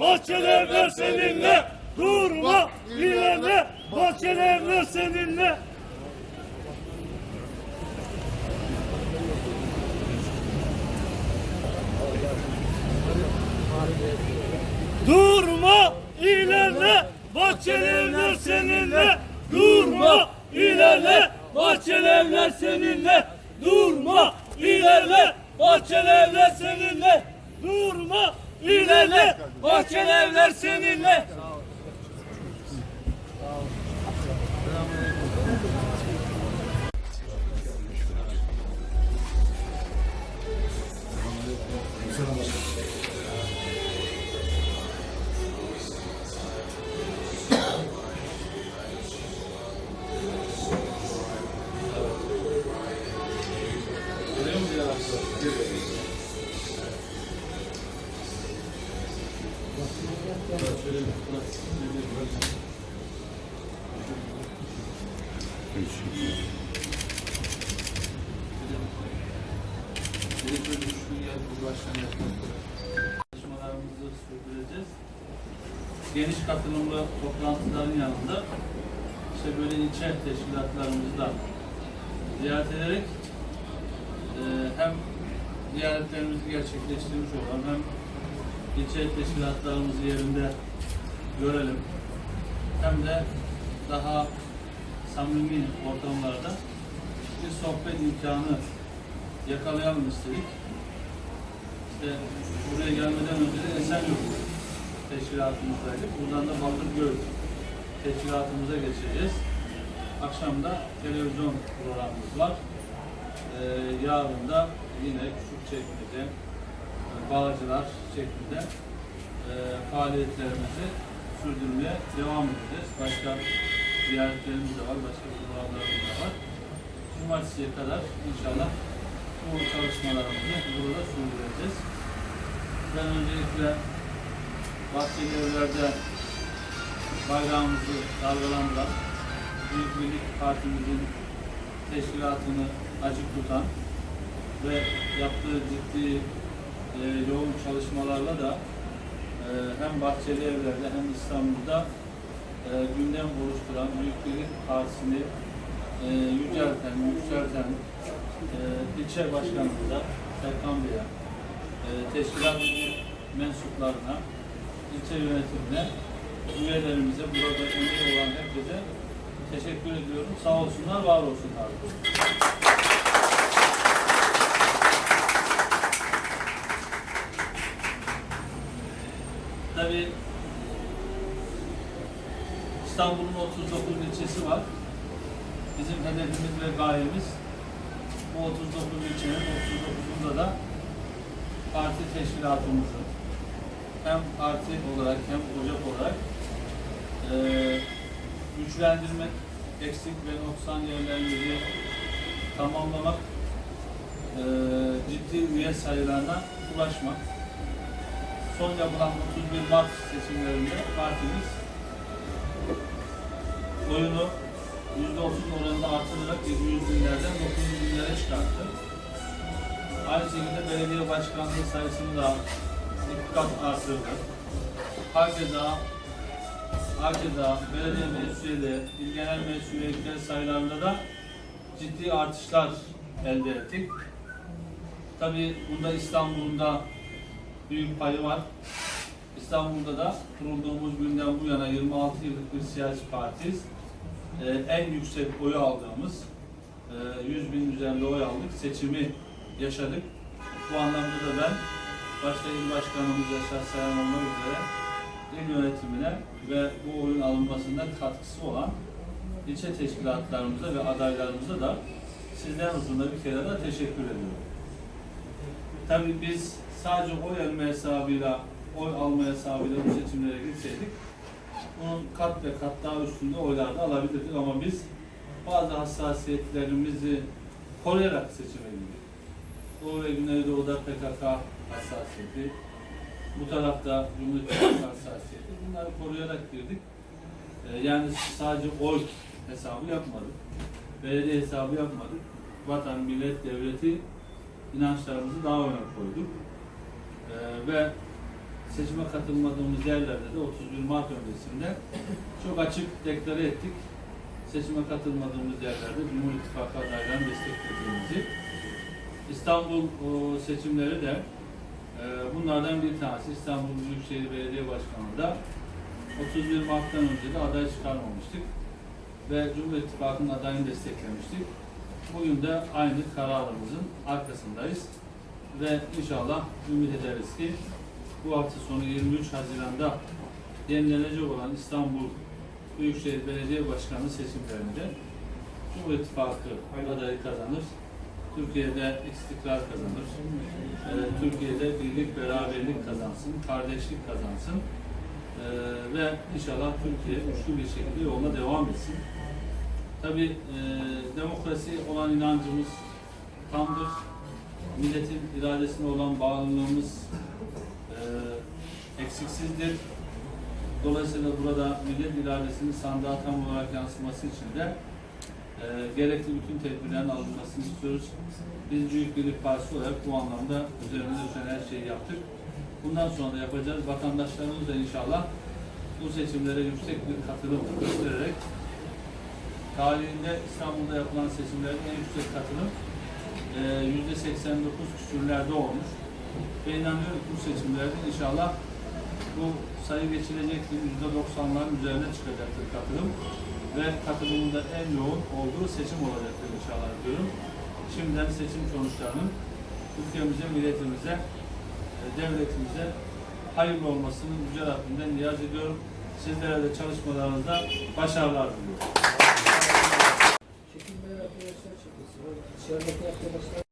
bahçelerde seninle durma ilerle. bahçelerde seninle. Durma ilerle. Bahçelevler seninle. Durma ilerle. Bahçelevler seninle. Durma ilerle. Bahçelevler seninle. Durma ilerle. Bahçeli evler seninle Çalışmalarımızı sürdüreceğiz. Geniş katılımlı toplantıların yanında işte böyle ilçe teşkilatlarımızı da ziyaret ederek e, hem ziyaretlerimizi gerçekleştirmiş olalım hem ilçe teşkilatlarımızı yerinde görelim hem de daha samimi ortamlarda bir sohbet imkanı yakalayalım istedik. İşte buraya gelmeden önce de Esenyurt teşkilatımızdaydık. Buradan da Bakırköy teşkilatımıza geçeceğiz. Akşam da televizyon programımız var. Ee, yarın da yine küçük çekmece, bağcılar şeklinde e, faaliyetlerimizi sürdürmeye devam edeceğiz. Başka ziyaretlerimiz de var, başka programlarımız da var. Cumartesiye kadar inşallah bu çalışmalarımızı burada sürdüreceğiz. Ben öncelikle Bahçeli Evler'de bayrağımızı dalgalandıran Büyük Birlik Partimizin teşkilatını açık tutan ve yaptığı ciddi e, yoğun çalışmalarla da e, hem Bahçeli Evler'de hem İstanbul'da e, gündem oluşturan Büyük Birlik Partisi'ni e, yücelten, yükselten e, ilçe başkanımıza, Serkan Bey'e, e, teşkilat mensuplarına, ilçe yönetimine, üyelerimize, burada emeği olan herkese teşekkür ediyorum. Sağ olsunlar, var olsunlar. Tabii İstanbul'un 39 ilçesi var. Bizim hedefimiz ve gayemiz bu 39 ilçenin 39'unda da parti teşkilatımızı hem parti olarak hem ocak olarak eee güçlendirmek, eksik ve noksan yerlerimizi tamamlamak, eee ciddi üye sayılarına ulaşmak. Son yapılan 31 Mart seçimlerinde partimiz oyunu %30 oranında artırarak 700 binlerden 900 binlere çıkarttı. Aynı şekilde belediye başkanlığı sayısını da iki kat artırdı. Hakeza, hakeza belediye meclisleri, il genel meclis üyelikleri sayılarında da ciddi artışlar elde ettik. Tabii bunda İstanbul'un da büyük payı var. İstanbul'da da kurulduğumuz günden bu yana 26 yıllık bir siyasi partiyiz. Ee, en yüksek oyu aldığımız, e, 100 bin üzerinde oy aldık, seçimi yaşadık. Bu anlamda da ben başta il başkanımız Yaşar Sayan olmak üzere il yönetimine ve bu oyun alınmasında katkısı olan ilçe teşkilatlarımıza ve adaylarımıza da sizden huzurunda bir kere daha teşekkür ediyorum. Tabii biz sadece oy alma hesabıyla, oy alma hesabıyla bu seçimlere gitseydik bunun kat ve kat daha üstünde oylar da alabilirdik ama biz bazı hassasiyetlerimizi koruyarak seçime girdik. Doğu ve Güneydoğu'da PKK hassasiyeti, bu tarafta Cumhuriyet hassasiyeti. Bunları koruyarak girdik. Ee, yani sadece oy hesabı yapmadık. Belediye hesabı yapmadık. Vatan, millet, devleti inançlarımızı daha öne koyduk. Ee, ve seçime katılmadığımız yerlerde de 31 Mart öncesinde çok açık deklare ettik. Seçime katılmadığımız yerlerde Cumhur İttifakı adaylarını desteklediğimizi. İstanbul o, seçimleri de Ee, bunlardan bir tanesi İstanbul Büyükşehir Belediye Başkanı'nda 31 Mart'tan önce de aday çıkarmamıştık ve Cumhur İttifakı'nın adayını desteklemiştik. Bugün de aynı kararımızın arkasındayız ve inşallah ümit ederiz ki bu hafta sonu 23 Haziran'da yenilenecek olan İstanbul Büyükşehir Belediye Başkanı seçimlerinde Cumhur İttifakı adayı kazanır. Türkiye'de istikrar kazanır. Ee, Türkiye'de birlik, beraberlik kazansın, kardeşlik kazansın. Ee, ve inşallah Türkiye güçlü bir şekilde yoluna devam etsin. Tabii e, demokrasi olan inancımız tamdır. Milletin iradesine olan bağlılığımız e, eksiksizdir. Dolayısıyla burada millet iradesinin sandığa tam olarak yansıması için de e, gerekli bütün tedbirlerin alınmasını istiyoruz. Biz Büyük Birlik Partisi olarak bu anlamda üzerimize düşen her şeyi yaptık. Bundan sonra da yapacağız. Vatandaşlarımız da inşallah bu seçimlere yüksek bir katılım göstererek tarihinde İstanbul'da yapılan seçimlerin en yüksek katılım yüzde 89 küsürlerde olmuş. Ve inanıyorum bu seçimlerde inşallah bu sayı geçilecektir. Yüzde 90'ların üzerine çıkacaktır katılım. Ve katılımın da en yoğun olduğu seçim olacaktır inşallah diyorum. Şimdiden seçim sonuçlarının ülkemize, milletimize, e, devletimize hayırlı olmasını Yüce Rabbimden niyaz ediyorum. Sizlere de çalışmalarınızda başarılar diliyorum. Çekilmeyen arkadaşlar çekilsin. Dışarıdaki arkadaşlar